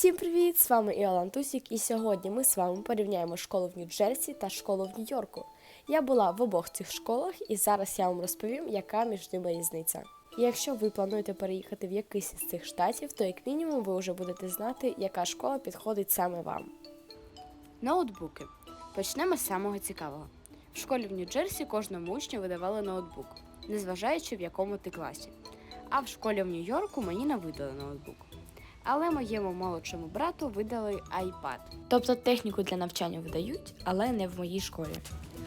Всім привіт! З вами Іолан Тусік, і сьогодні ми з вами порівняємо школу в Нью-Джерсі та школу в Нью-Йорку. Я була в обох цих школах, і зараз я вам розповім, яка між ними різниця. Якщо ви плануєте переїхати в якийсь із цих штатів, то як мінімум ви вже будете знати, яка школа підходить саме вам. Ноутбуки. Почнемо з самого цікавого. В школі в Нью-Джерсі кожному учню видавали ноутбук, незважаючи в якому ти класі. А в школі в Нью-Йорку мені не видали ноутбук. Але моєму молодшому брату видали iPad. Тобто техніку для навчання видають, але не в моїй школі.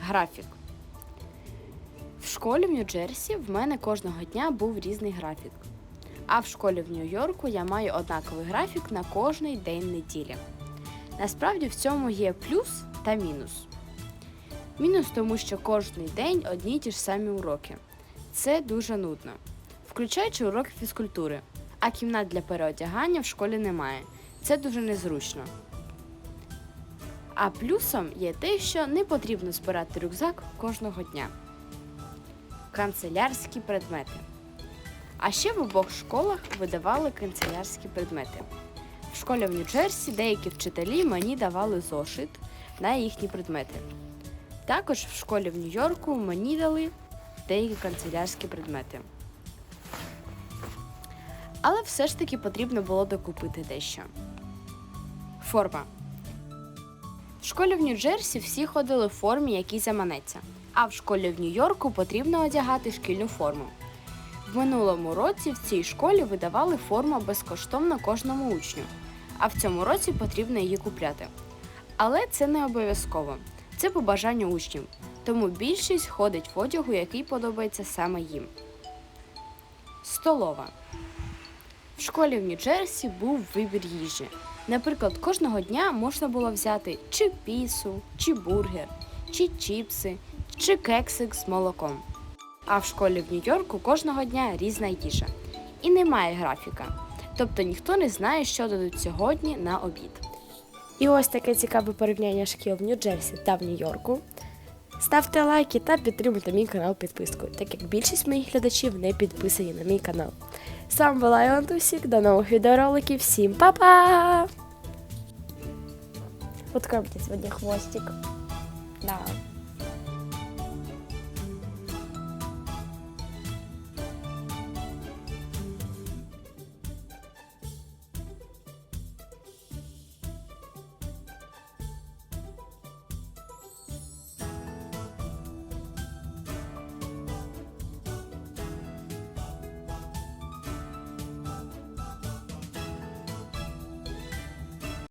Графік. В школі в Нью-Джерсі в мене кожного дня був різний графік. А в школі в Нью-Йорку я маю однаковий графік на кожний день неділі. Насправді в цьому є плюс та мінус. Мінус тому, що кожний день одні й ті ж самі уроки. Це дуже нудно, включаючи уроки фізкультури, а кімнат для переодягання в школі немає. Це дуже незручно. А плюсом є те, що не потрібно збирати рюкзак кожного дня. Канцелярські предмети. А ще в обох школах видавали канцелярські предмети. В школі в Нью-Джерсі деякі вчителі мені давали зошит на їхні предмети. Також в школі в Нью-Йорку мені дали деякі канцелярські предмети. Але все ж таки потрібно було докупити дещо. Форма. В школі в Нью-Джерсі всі ходили в формі, якій заманеться. А в школі в Нью-Йорку потрібно одягати шкільну форму. В минулому році в цій школі видавали форму безкоштовно кожному учню, а в цьому році потрібно її купляти. Але це не обов'язково, це по бажанню учнів, тому більшість ходить в одягу, який подобається саме їм. Столова. В школі в Нью-Джерсі був вибір їжі. Наприклад, кожного дня можна було взяти чи пісу, чи бургер, чи чіпси, чи кексик з молоком. А в школі в Нью-Йорку кожного дня різна їжа. І немає графіка. Тобто ніхто не знає, що дадуть сьогодні на обід. І ось таке цікаве порівняння шкіл в Нью-Джерсі та в Нью-Йорку. Ставте лайки та підтримуйте мій канал підпискою, так як більшість моїх глядачів не підписані на мій канал. З вами була Тусік, до нових відеороликів, всім па-па! Вот сегодня хвостик. Да.